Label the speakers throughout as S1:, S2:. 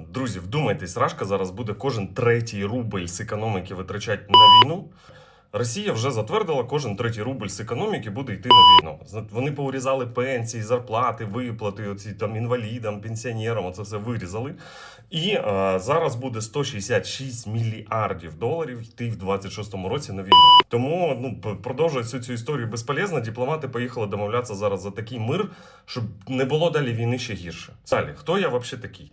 S1: Друзі, вдумайтесь, Рашка зараз буде кожен третій рубль з економіки витрачати на війну. Росія вже затвердила, кожен третій рубль з економіки буде йти на війну. Вони поурізали пенсії, зарплати, виплати, оці там інвалідам, пенсіонерам, оце все вирізали. І е, зараз буде 166 мільярдів доларів йти в 26-му році на війну. Тому ну п- продовжувати всю цю історію безполезно. Дипломати поїхали домовлятися зараз за такий мир, щоб не було далі війни ще гірше. Далі, хто я взагалі такий?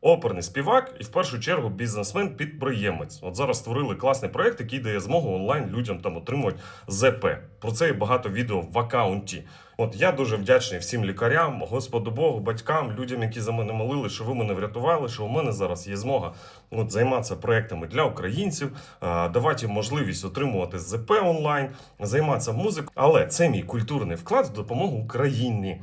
S1: Оперний співак і в першу чергу бізнесмен-підприємець. От зараз створили класний проект, який дає змогу онлайн людям там отримувати ЗП. Про це є багато відео в акаунті. От я дуже вдячний всім лікарям, Господу Богу, батькам, людям, які за мене молили, що ви мене врятували, що у мене зараз є змога от, займатися проектами для українців, давати їм можливість отримувати ЗП онлайн, займатися музикою. Але це мій культурний вклад в допомогу Україні.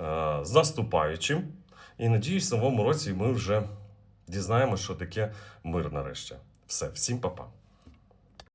S1: е, з наступаючим. І надіюсь, в новому році ми вже дізнаємося, що таке мир нарешті. Все, всім па-па.